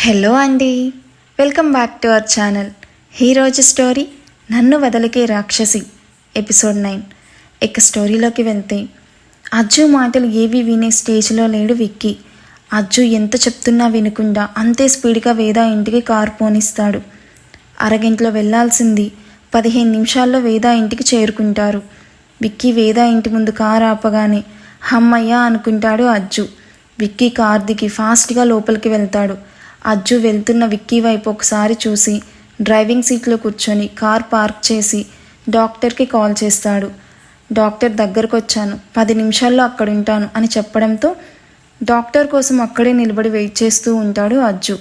Hello అండి. Welcome back to our channel. ఈరోజు story నన్ను వదలికే రాక్షసి ఎపిసోడ్ నైన్. ఇక స్టోరీలోకి వెళ్తే అజ్జు మాటలు ఏవి వినే స్టేజ్లో లేడు విక్కీ. అజ్జు ఎంత చెప్తున్నా వినకుండా అంతే స్పీడ్గా వేద ఇంటికి కారు పోనిస్తాడు. అరగంటలో వెళ్ళాల్సింది పదిహేను నిమిషాల్లో వేద ఇంటికి చేరుకుంటారు. విక్కీ వేద ఇంటి ముందు కారు ఆపగానే హమ్మయ్య అనుకుంటాడు అజ్జు. విక్కీ కార్ దిగి ఫాస్ట్గా లోపలికి వెళ్తాడు. అజ్జు వెళ్తున్న విక్కీ వైపు ఒకసారి చూసి డ్రైవింగ్ సీట్లో కూర్చొని కార్ పార్క్ చేసి డాక్టర్కి కాల్ చేస్తాడు. డాక్టర్ దగ్గరకు వచ్చాను పది నిమిషాల్లో అక్కడ ఉంటాను అని చెప్పడంతో డాక్టర్ కోసం అక్కడే నిలబడి వెయిట్ చేస్తూ ఉంటాడు అజ్జు.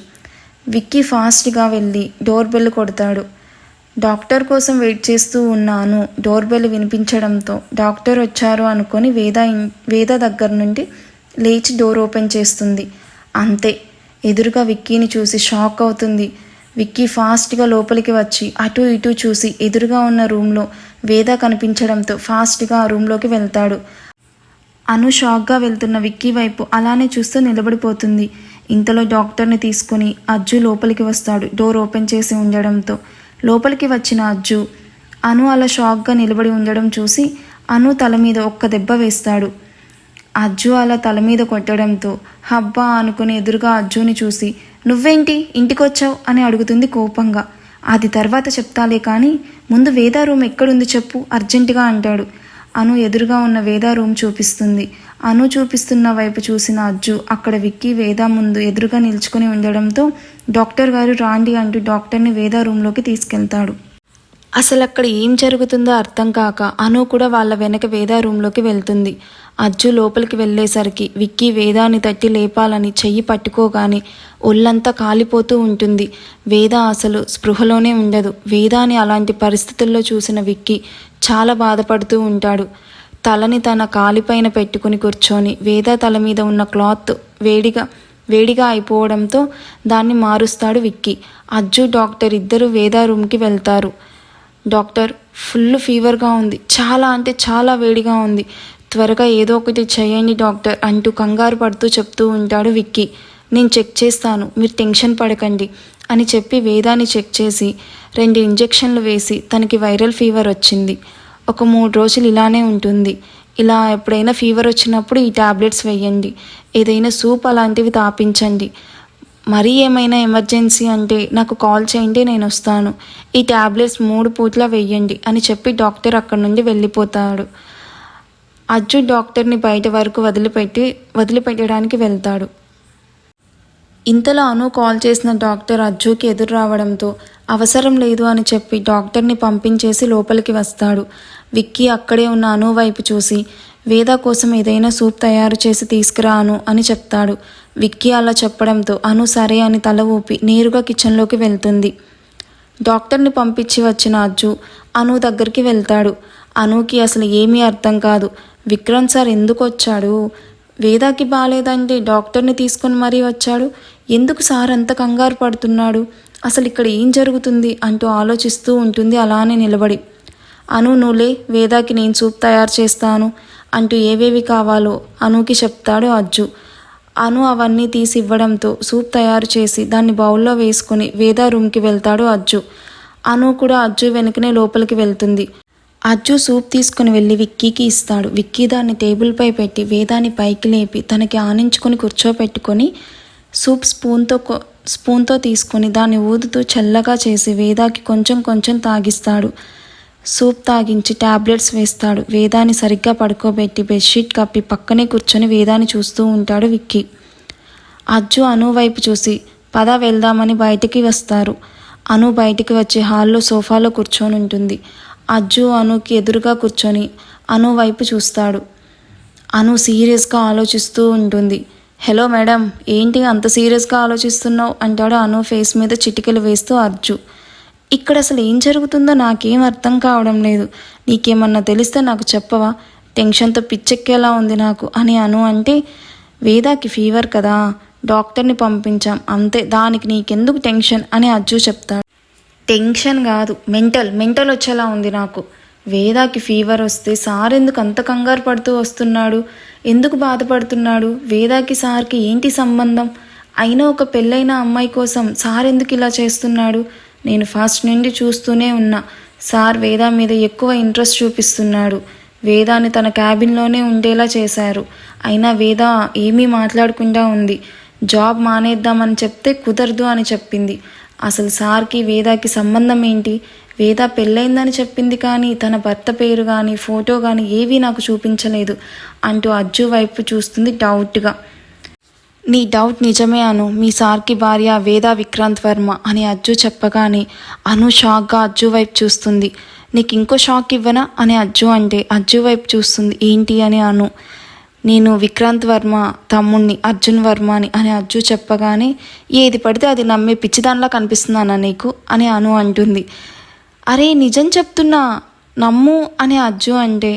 విక్కీ ఫాస్ట్గా వెళ్ళి డోర్ బెల్ కొడతాడు. డాక్టర్ కోసం వెయిట్ చేస్తూ ఉన్నాను డోర్ బెల్ వినిపించడంతో డాక్టర్ వచ్చారు అనుకొని వేద వేద దగ్గర నుండి లేచి డోర్ ఓపెన్ చేస్తుంది. అంతే. ఎదురుగా విక్కీని చూసి షాక్ అవుతుంది. విక్కీ ఫాస్ట్గా లోపలికి వచ్చి అటు ఇటు చూసి ఎదురుగా ఉన్న రూమ్లో వేద కనిపించడంతో ఫాస్ట్గా ఆ రూమ్లోకి వెళ్తాడు. అను షాక్గా వెళ్తున్న విక్కీ వైపు అలానే చూస్తూ నిలబడిపోతుంది. ఇంతలో డాక్టర్ని తీసుకుని అజ్జు లోపలికి వస్తాడు. డోర్ ఓపెన్ చేసి ఉండడంతో లోపలికి వచ్చిన అజ్జు అను అలా షాక్గా నిలబడి ఉండడం చూసి అను తల మీద ఒక్క దెబ్బ వేస్తాడు. అజ్జు అలా తల మీద కొట్టడంతో హబ్బా అనుకుని ఎదురుగా అజ్జుని చూసి నువ్వేంటి? ఇంటికొచ్చావు? అని అడుగుతుంది కోపంగా. అది తర్వాత చెప్తాలే కానీ ముందు వేదా రూమ్ ఎక్కడుంది చెప్పు అర్జెంటుగా అంటాడు. అను ఎదురుగా ఉన్న వేదా రూమ్ చూపిస్తుంది. అను చూపిస్తున్న వైపు చూసిన అజ్జు అక్కడ విక్కి వేదా ముందు ఎదురుగా నిల్చుకుని ఉండడంతో డాక్టర్ గారు రాండి అంటూ డాక్టర్ని వేదా రూమ్లోకి తీసుకెళ్తాడు. అసలు అక్కడ ఏం జరుగుతుందో అర్థం కాక అను కూడా వాళ్ళ వెనక వేదా రూమ్లోకి వెళ్తుంది. అజ్జు లోపలికి వెళ్ళేసరికి విక్కీ వేదాన్ని తట్టి లేపాలని చెయ్యి పట్టుకోగానే ఒళ్ళంతా కాలిపోతూ ఉంటుంది. వేద అసలు స్పృహలోనే ఉండదు. వేదాని అలాంటి పరిస్థితుల్లో చూసిన విక్కీ చాలా బాధపడుతూ ఉంటాడు. తలని తన కాలిపైన పెట్టుకుని కూర్చొని వేద తల మీద ఉన్న క్లాత్ వేడిగా వేడిగా అయిపోవడంతో దాన్ని మారుస్తాడు విక్కీ. అజ్జు డాక్టర్ ఇద్దరు వేద రూమ్కి వెళ్తారు. డాక్టర్ ఫుల్ ఫీవర్గా ఉంది. చాలా అంటే చాలా వేడిగా ఉంది. త్వరగా ఏదో ఒకటి చేయండి డాక్టర్ అంటూ కంగారు పడుతూ చెప్తూ ఉంటాడు విక్కీ. నేను చెక్ చేస్తాను మీరు టెన్షన్ పడకండి అని చెప్పి వేదాన్ని చెక్ చేసి రెండు ఇంజెక్షన్లు వేసి తనకి వైరల్ ఫీవర్ వచ్చింది. ఒక మూడు రోజులు ఇలానే ఉంటుంది. ఇలా ఎప్పుడైనా ఫీవర్ వచ్చినప్పుడు ఈ ట్యాబ్లెట్స్ వేయండి. ఏదైనా సూప్ అలాంటివి తాపించండి. మరీ ఏమైనా ఎమర్జెన్సీ అంటే నాకు కాల్ చేయండి నేను వస్తాను. ఈ ట్యాబ్లెట్స్ మూడు పూట్ల వెయ్యండి అని చెప్పి డాక్టర్ అక్కడి నుండి వెళ్ళిపోతాడు. అజ్జు డాక్టర్ని బయట వరకు వదిలిపెట్టి వదిలిపెట్టడానికి వెళ్తాడు. ఇంతలో అను కాల్ చేసిన డాక్టర్ అజ్జుకి ఎదురు రావడంతో అవసరం లేదు అని చెప్పి డాక్టర్ని పంపించేసి లోపలికి వస్తాడు. విక్కీ అక్కడే ఉన్న అను వైపు చూసి వేద కోసం ఏదైనా సూప్ తయారు చేసి తీసుకురాను అని చెప్తాడు. విక్కీ అలా చెప్పడంతో అను సరే అని తల ఊపి నేరుగా కిచెన్లోకి వెళ్తుంది. డాక్టర్ని పంపించి వచ్చిన అజ్జు అను దగ్గరికి వెళ్తాడు. అనుకి అసలు ఏమీ అర్థం కాదు. విక్రమ్ సార్ ఎందుకు వచ్చాడు వేదాకి బాగాలేదంటే డాక్టర్ని తీసుకొని మరీ వచ్చాడు? ఎందుకు సార్ అంత కంగారు పడుతున్నాడు? అసలు ఇక్కడ ఏం జరుగుతుంది అంటూ ఆలోచిస్తూ ఉంటుంది అలానే నిలబడి. అను నువ్వులే వేదాకి నేను సూప్ తయారు చేస్తాను అంటూ ఏవేవి కావాలో అనుకి చెప్తాడు అజ్జు. అను అవన్నీ తీసి ఇవ్వడంతో సూప్ తయారు చేసి దాన్ని బౌల్లో వేసుకుని వేదా రూమ్కి వెళ్తాడు అజ్జు. అను కూడా అజ్జు వెనుకనే లోపలికి వెళ్తుంది. అజ్జు సూప్ తీసుకుని వెళ్ళి విక్కీకి ఇస్తాడు. విక్కీ దాన్ని టేబుల్పై పెట్టి వేదాన్ని పైకి లేపి తనకి ఆనించుకొని కూర్చోపెట్టుకొని సూప్ స్పూన్తో స్పూన్తో తీసుకొని దాన్ని ఊదుతూ చల్లగా చేసి వేదాకి కొంచెం కొంచెం తాగిస్తాడు. సూప్ తాగించి టాబ్లెట్స్ వేస్తాడు. వేదాన్ని సరిగ్గా పడుకోబెట్టి బెడ్షీట్ కప్పి పక్కనే కూర్చొని వేదాన్ని చూస్తూ ఉంటాడు విక్కీ. అజ్జు అను వైపు చూసి పద వెళ్దామని బయటికి వస్తారు. అను బయటికి వచ్చి హాల్లో సోఫాలో కూర్చొని ఉంటుంది అజ్జు అనుకి ఎదురుగా కూర్చొని అను వైపు చూస్తాడు. అను సీరియస్గా ఆలోచిస్తూ ఉంటుంది. హలో మేడం ఏంటి అంత సీరియస్గా ఆలోచిస్తున్నావు? అంటాడు అను ఫేస్ మీద చిటికలు వేస్తూ అర్జు ఇక్కడ అసలు ఏం జరుగుతుందో నాకేం అర్థం కావడం లేదు. నీకేమన్నా తెలిస్తే నాకు చెప్పవా? టెన్షన్తో పిచ్చెక్కేలా ఉంది నాకు అని అను అంటే వేదాకి ఫీవర్ కదా డాక్టర్ని పంపించాం అంతే దానికి నీకెందుకు టెన్షన్? అని అజ్జు చెప్తాడు. టెన్షన్ కాదు. మెంటల్ మెంటల్ వచ్చేలా ఉంది నాకు. వేదాకి ఫీవర్ వస్తే సార్ ఎందుకు అంత కంగారు పడుతూ వస్తున్నాడు? ఎందుకు బాధపడుతున్నాడు? వేదాకి సార్కి ఏంటి సంబంధం? అయినా ఒక పెళ్ళైన అమ్మాయి కోసం సార్ ఎందుకు ఇలా చేస్తున్నాడు? నేను ఫస్ట్ నుండి చూస్తూనే ఉన్నా. సార్ వేద మీద ఎక్కువ ఇంట్రెస్ట్ చూపిస్తున్నాడు. వేదాని తన క్యాబిన్లోనే ఉండేలా చేశారు. అయినా వేద ఏమీ మాట్లాడకుండా ఉంది. జాబ్ మానేద్దామని చెప్తే కుదరదు అని చెప్పింది. అసలు సార్కి వేదాకి సంబంధం ఏంటి? వేద పెళ్ళైందని చెప్పింది కానీ తన భర్త పేరు కానీ ఫోటో కానీ ఏవీ నాకు చూపించలేదు అంటూ అజ్జు వైపు చూస్తుంది డౌట్గా. నీ డౌట్ నిజమే అను మీ సార్కి భార్య వేద విక్రాంత్ వర్మ అని అజ్జు చెప్పగానే అను షాక్గా అజ్జు వైపు చూస్తుంది. నీకు ఇంకో షాక్ ఇవ్వనా? అని అజ్జు అంటే అజ్జు వైపు చూస్తుంది. ఏంటి అని అను. నేను విక్రాంత్ వర్మ తమ్ముణ్ణి అర్జున్ వర్మని అని అజ్జు చెప్పగానే ఏది పడితే అది నమ్మే పిచ్చిదానిలా కనిపిస్తున్నానా నీకు? అని అను అంటుంది. అరే నిజం చెప్తున్నా నమ్ము అని అజ్జు అంటే.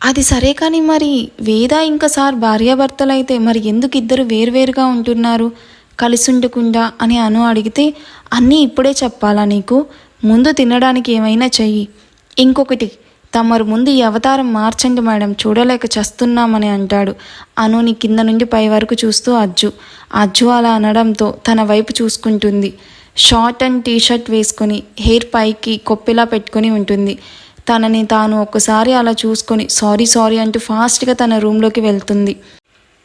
అది సరే కానీ మరి వేద ఇంకా సార్ భార్యాభర్తలైతే మరి ఎందుకు ఇద్దరు వేరువేరుగా ఉంటున్నారు? కలిసి ఉండకుండా అని అను అడిగితే అన్నీ ఇప్పుడే చెప్పాలా నీకు? ముందు తినడానికి ఏమైనా చెయ్యి. ఇంకొకటి తమరు ముందు ఈ అవతారం మార్చండి మేడం చూడలేక చస్తున్నామని అంటాడు. అనుని కింద నుండి పై వరకు చూస్తూ అజ్జు. అజ్జు అలా అనడంతో తన వైపు చూసుకుంటుంది. షార్ట్ అండ్ టీషర్ట్ వేసుకొని హెయిర్ పైకి కొప్పిలా పెట్టుకొని ఉంటుంది. తనని తాను ఒక్కసారి అలా చూసుకొని సారీ సారీ అంటూ ఫాస్ట్గా తన రూమ్లోకి వెళ్తుంది.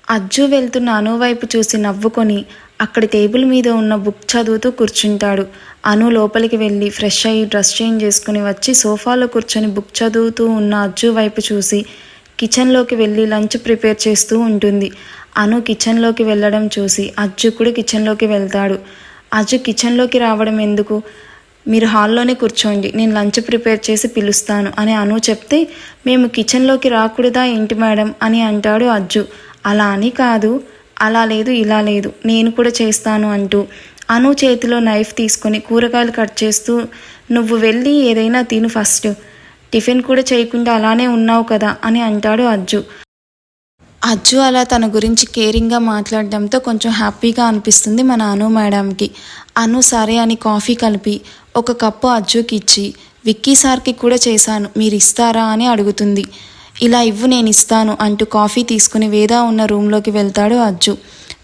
అజ్జు వెళ్తున్న అను వైపు చూసి నవ్వుకొని అక్కడి టేబుల్ మీద ఉన్న బుక్ చదువుతూ కూర్చుంటాడు. అను లోపలికి వెళ్ళి ఫ్రెష్ అయ్యి డ్రెస్ చేంజ్ చేసుకుని వచ్చి సోఫాలో కూర్చొని బుక్ చదువుతూ ఉన్న అజ్జు వైపు చూసి కిచెన్లోకి వెళ్ళి లంచ్ ప్రిపేర్ చేస్తూ ఉంటుంది. అను కిచెన్లోకి వెళ్ళడం చూసి అజ్జు కూడా కిచెన్లోకి వెళ్తాడు. అజ్జు కిచెన్లోకి రావడం ఎందుకు? మీరు హాల్లోనే కూర్చోండి నేను లంచ్ ప్రిపేర్ చేసి పిలుస్తాను అని అను చెప్తే మేము కిచెన్లోకి రాకూడదా ఏంటి మేడం అని అంటాడు అజ్జు. అలా అని కాదు. అలా లేదు ఇలా లేదు. నేను కూడా చేస్తాను అంటూ అను చేతిలో నైఫ్ తీసుకొని కూరగాయలు కట్ చేస్తూ నువ్వు వెళ్ళి ఏదైనా తిను ఫస్ట్. టిఫిన్ కూడా చేయకుండా అలానే ఉన్నావు కదా అని అంటాడు అజ్జు. అజ్జు అలా తన గురించి కేరింగ్గా మాట్లాడడంతో కొంచెం హ్యాపీగా అనిపిస్తుంది మన అను మేడంకి. అను సరే అని కాఫీ కలిపి ఒక కప్పు అజ్జుకి ఇచ్చి విక్కీ సార్కి కూడా చేశాను. మీరు ఇస్తారా? అని అడుగుతుంది. ఇలా ఇవ్వు నేను ఇస్తాను అంటూ కాఫీ తీసుకుని వేద ఉన్న రూమ్లోకి వెళ్తాడు అజ్జు.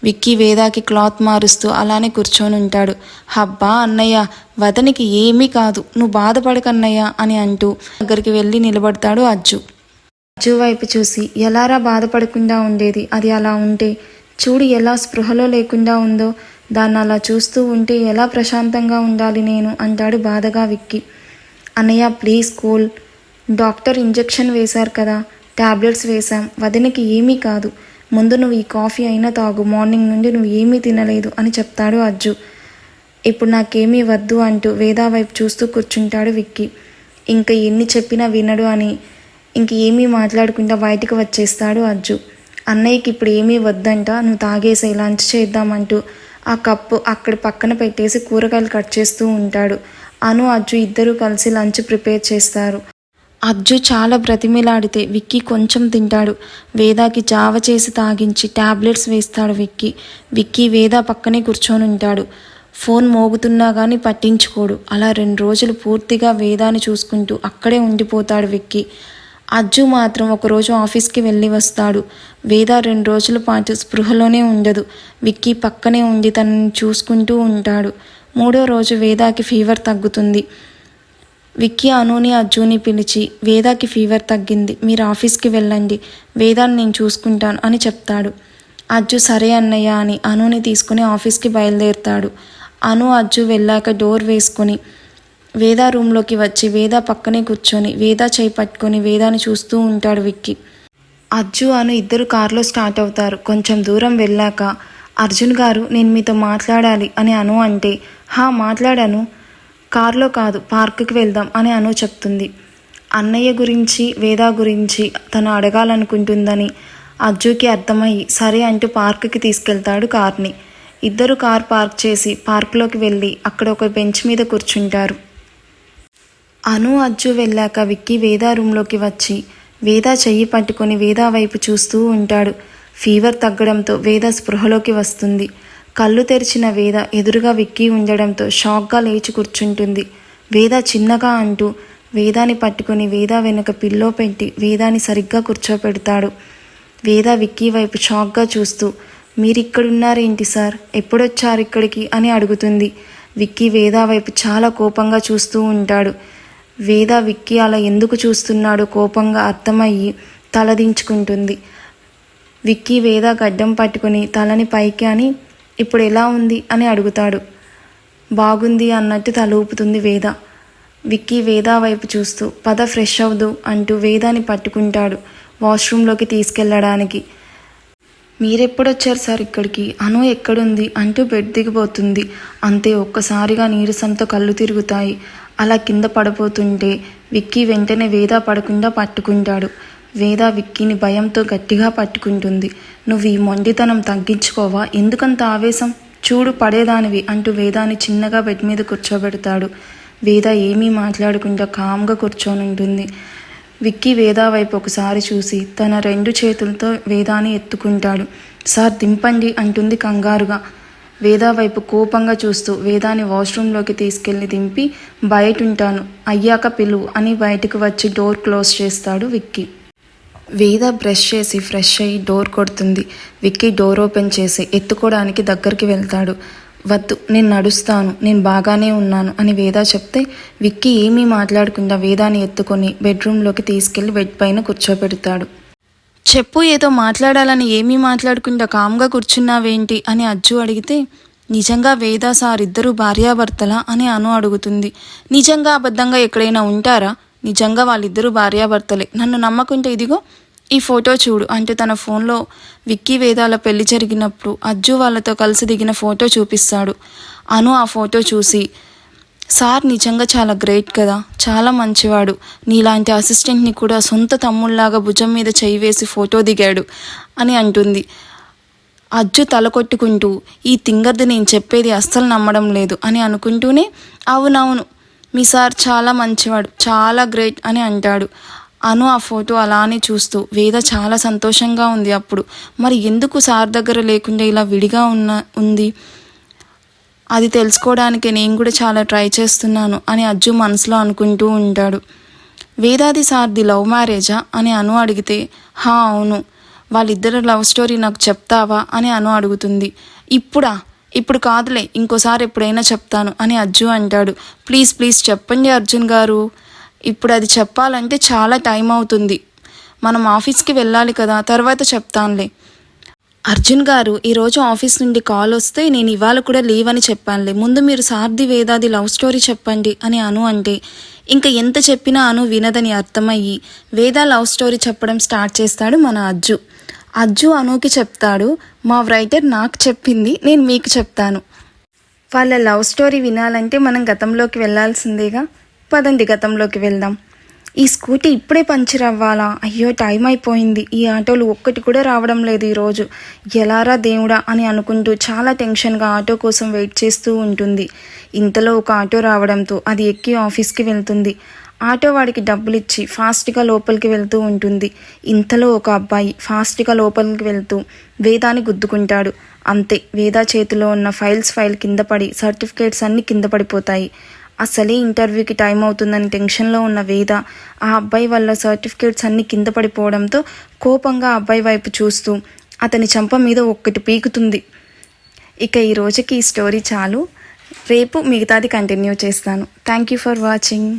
విక్కీ వేదాకి క్లాత్ మారుస్తూ అలానే కూర్చొని ఉంటాడు. హబ్బా అన్నయ్య వదనికి ఏమీ కాదు నువ్వు బాధపడకన్నయ్య అని అంటూ దగ్గరికి వెళ్ళి నిలబడతాడు అజ్జు. అజ్జు వైపు చూసి ఎలారా బాధపడకుండా ఉండేది? అది అలా ఉంటే చూడు ఎలా స్పృహలో లేకుండా ఉందో దాన్ని అలా చూస్తూ ఉంటే ఎలా ప్రశాంతంగా ఉండాలి నేను అంటాడు బాధగా విక్కి. అన్నయ్య ప్లీజ్ కూల్. డాక్టర్ ఇంజెక్షన్ వేశారు కదా టాబ్లెట్స్ వేశాం. వదినకి ఏమీ కాదు. ముందు నువ్వు ఈ కాఫీ అయినా తాగు. మార్నింగ్ నుండి నువ్వు ఏమీ తినలేదు అని చెప్తాడు అజ్జు. ఇప్పుడు నాకేమీ వద్దు అంటూ వేదా వైపు చూస్తూ కూర్చుంటాడు విక్కీ. ఇంకా ఎన్ని చెప్పినా వినడు అని ఇంక ఏమీ మాట్లాడకుండా బయటకు వచ్చేస్తాడు అజ్జు. అన్నయ్యకి ఇప్పుడు ఏమీ వద్దంట నువ్వు తాగేసే లంచ్ చేద్దామంటూ ఆ కప్పు అక్కడ పక్కన పెట్టేసి కూరగాయలు కట్ చేస్తూ ఉంటాడు. అను అజ్జు ఇద్దరూ కలిసి లంచ్ ప్రిపేర్ చేస్తారు. అజ్జు చాలా బ్రతిమిలాడితే విక్కీ కొంచెం తింటాడు. వేదాకి జావ చేసి తాగించి టాబ్లెట్స్ వేస్తాడు విక్కీ. విక్కీ వేద పక్కనే కూర్చొని ఉంటాడు. ఫోన్ మోగుతున్నా కానీ పట్టించుకోడు. అలా రెండు రోజులు పూర్తిగా వేదాన్ని చూసుకుంటూ అక్కడే ఉండిపోతాడు విక్కీ. అజ్జు మాత్రం ఒకరోజు ఆఫీస్కి వెళ్ళి వస్తాడు. వేద రెండు రోజుల పాటు స్పృహలోనే ఉండదు. విక్కీ పక్కనే ఉండి తనని చూసుకుంటూ ఉంటాడు. మూడో రోజు వేదాకి ఫీవర్ తగ్గుతుంది. విక్కీ అనుని అజ్జుని పిలిచి వేదాకి ఫీవర్ తగ్గింది మీరు ఆఫీస్కి వెళ్ళండి వేదాన్ని నేను చూసుకుంటాను అని చెప్తాడు. అజ్జు సరే అన్నయ్య అని అనుని తీసుకుని ఆఫీస్కి బయలుదేరుతాడు. అను అజ్జు వెళ్ళాక డోర్ వేసుకొని వేద రూమ్లోకి వచ్చి వేద పక్కనే కూర్చొని వేద చేయి పట్టుకొని వేదాని చూస్తూ ఉంటాడు విక్కీ. అజ్జు అను ఇద్దరు కారులో స్టార్ట్ అవుతారు. కొంచెం దూరం వెళ్ళాక అర్జున్ గారు నేను మీతో మాట్లాడాలి అని అను అంటే హా మాట్లాడాను. కారులో కాదు పార్కుకి వెళ్దాం అని అను చెప్తుంది. అన్నయ్య గురించి వేద గురించి తను అడగాలనుకుంటుందని అజ్జుకి అర్థమయ్యి సరే అంటూ పార్కుకి తీసుకెళ్తాడు కార్ని. ఇద్దరు కార్ పార్క్ చేసి పార్కులోకి వెళ్ళి అక్కడ ఒక బెంచ్ మీద కూర్చుంటారు. అను అజ్జు వెళ్ళాక విక్కీ వేదా రూమ్లోకి వచ్చి వేద చెయ్యి పట్టుకొని వేద వైపు చూస్తూ ఉంటాడు. ఫీవర్ తగ్గడంతో వేద స్పృహలోకి వస్తుంది. కళ్ళు తెరిచిన వేద ఎదురుగా విక్కి ఉండడంతో షాక్గా లేచి కూర్చుంటుంది. వేద చిన్నగా అంటూ వేదాని పట్టుకొని వేద వెనుక పిల్లో పెట్టి వేదాని సరిగ్గా కూర్చోపెడతాడు. వేద విక్కీ వైపు షాక్గా చూస్తూ మీరు ఇక్కడున్నారేంటి సార్? ఎప్పుడొచ్చారు ఇక్కడికి? అని అడుగుతుంది. విక్కీ వేద వైపు చాలా కోపంగా చూస్తూ ఉంటాడు. వేద విక్కీ అలా ఎందుకు చూస్తున్నాడో కోపంగా అర్థమయ్యి తలదించుకుంటుంది. విక్కీ వేద గడ్డం పట్టుకుని తలని పైకి అని ఇప్పుడు ఎలా ఉంది అని అడుగుతాడు. బాగుంది అన్నట్టు తల ఊపుతుంది వేద. విక్కీ వేద వైపు చూస్తూ పద ఫ్రెష్ అవ్వదు అంటూ వేదాని పట్టుకుంటాడు వాష్రూమ్లోకి తీసుకెళ్ళడానికి మీరెప్పుడొచ్చారు సార్ ఇక్కడికి? అను ఎక్కడుంది అంటూ బెడ్ దిగిపోతుంది. అంతే ఒక్కసారిగా నీరసంతో కళ్ళు తిరుగుతాయి. అలా కింద పడిపోతుంటే విక్కీ వెంటనే వేద పడకుండా పట్టుకుంటాడు. వేద విక్కీని భయంతో గట్టిగా పట్టుకుంటుంది. నువ్వు ఈ మొండితనం తగ్గించుకోవా? ఎందుకంత ఆవేశం? చూడు పడేదానివి అంటూ వేదాన్ని చిన్నగా బెడ్ మీద కూర్చోబెడతాడు. వేద ఏమీ మాట్లాడకుండా కామ్గా కూర్చొని ఉంటుంది విక్కీ వేద వైపు ఒకసారి చూసి తన రెండు చేతులతో వేదాన్ని ఎత్తుకుంటాడు. సార్ దింపండి అంటుంది కంగారుగా. వేద వైపు కోపంగా చూస్తూ వేదాన్ని వాష్రూమ్లోకి తీసుకెళ్ళి దింపి బయట ఉంటాను అయ్యాక పిలువు అని బయటకు వచ్చి డోర్ క్లోజ్ చేస్తాడు విక్కీ. వేద బ్రష్ చేసి ఫ్రెష్ అయ్యి డోర్ కొడుతుంది. విక్కీ డోర్ ఓపెన్ చేసి ఎత్తుకోవడానికి దగ్గరికి వెళ్తాడు. వద్దు నేను నడుస్తాను నేను బాగానే ఉన్నాను అని వేద చెప్తే విక్కీ ఏమీ మాట్లాడకుండా వేదాన్ని ఎత్తుకొని బెడ్రూమ్లోకి తీసుకెళ్ళి బెడ్ పైన కూర్చోబెడతాడు. చెప్పు ఏదో మాట్లాడాలని ఏమీ మాట్లాడకుండా కామ్గా కూర్చున్నావేంటి అని అజ్జు అడిగితే నిజంగా వేద సార్ ఇద్దరు భార్యాభర్తలా అని అను అడుగుతుంది. నిజంగా అబద్ధంగా ఎక్కడైనా ఉంటారా? నిజంగా వాళ్ళిద్దరూ భార్యాభర్తలే. నన్ను నమ్మకుంటే ఇదిగో ఈ ఫోటో చూడు. అంటూ తన ఫోన్లో విక్కీ వేదాల పెళ్ళి జరిగినప్పుడు అజ్జు వాళ్ళతో కలిసి దిగిన ఫోటో చూపిస్తాడు. అను ఆ ఫోటో చూసి సార్ నిజంగా చాలా గ్రేట్ కదా. చాలా మంచివాడు. నీలాంటి అసిస్టెంట్ని కూడా సొంత తమ్ముళ్ళాగా భుజం మీద చేయి వేసి ఫోటో దిగాడు అని అంటుంది. అజ్జు తల కొట్టుకుంటూ ఈ తింగర్ది నేను చెప్పేది అస్సలు నమ్మడం లేదు అని అనుకుంటూనే అవునవును మీ సార్ చాలా మంచివాడు చాలా గ్రేట్ అని అంటాడు. అను ఆ ఫోటో అలానే చూస్తూ వేద చాలా సంతోషంగా ఉంది అప్పుడు. మరి ఎందుకు సార్ దగ్గర లేకుండా ఇలా విడిగా ఉన్న ఉంది? అది తెలుసుకోవడానికి నేను కూడా చాలా ట్రై చేస్తున్నాను అని అజ్జు మనసులో అనుకుంటూ ఉంటాడు. వేదాది సార్ది లవ్ మ్యారేజా? అని అను అడిగితే హా అవును. వాళ్ళిద్దరు లవ్ స్టోరీ నాకు చెప్తావా? అని అను అడుగుతుంది. ఇప్పుడా? ఇప్పుడు కాదులే ఇంకోసారి ఎప్పుడైనా చెప్తాను అని అర్జున్ అంటాడు. ప్లీజ్ ప్లీజ్ చెప్పండి అర్జున్ గారు. ఇప్పుడు అది చెప్పాలంటే చాలా టైం అవుతుంది. మనం ఆఫీస్కి వెళ్ళాలి కదా తర్వాత చెప్తానులే. అర్జున్ గారు ఈరోజు ఆఫీస్ నుండి కాల్ వస్తే నేను ఇవాళ కూడా లీవ్ అని చెప్పానులే. ముందు మీరు సార్ది వేదాది లవ్ స్టోరీ చెప్పండి అని అను అంటే ఇంకా ఎంత చెప్పినా అను వినదని అర్థమయ్యి వేద లవ్ స్టోరీ చెప్పడం స్టార్ట్ చేస్తాడు మన అజ్జు. అజ్జు అనుకి చెప్తాడు మా రైటర్ నాకు చెప్పింది నేను మీకు చెప్తాను. వాళ్ళ లవ్ స్టోరీ వినాలంటే మనం గతంలోకి వెళ్ళాల్సిందేగా పదండి గతంలోకి వెళ్దాం. ఈ స్కూటీ ఇప్పుడే పంచర్ అవ్వాలా? అయ్యో టైం అయిపోయింది. ఈ ఆటోలు ఒక్కటి కూడా రావడం లేదు ఈరోజు. ఎలారా దేవుడా అని అనుకుంటూ చాలా టెన్షన్గా ఆటో కోసం వెయిట్ చేస్తూ ఉంటుంది. ఇంతలో ఒక ఆటో రావడంతో అది ఎక్కి ఆఫీస్కి వెళ్తుంది. ఆటో వాడికి డబ్బులు ఇచ్చి ఫాస్ట్గా లోపలికి వెళ్తూ ఉంటుంది. ఇంతలో ఒక అబ్బాయి ఫాస్ట్గా లోపలికి వెళ్తూ వేదాన్ని గుద్దుకుంటాడు. అంతే వేదా చేతిలో ఉన్న ఫైల్స్ ఫైల్ కింద పడి సర్టిఫికేట్స్ అన్నీ కింద పడిపోతాయి. అసలే ఇంటర్వ్యూకి టైం అవుతుందని టెన్షన్లో ఉన్న వేద ఆ అబ్బాయి వల్ల సర్టిఫికేట్స్ అన్నీ కింద పడిపోవడంతో కోపంగా అబ్బాయి వైపు చూస్తూ అతని చంప మీద ఒక్కటి పీకుతుంది. ఇక ఈ రోజుకి ఈ స్టోరీ చాలు. రేపు మిగతాది కంటిన్యూ చేస్తాను. Thank you for watching.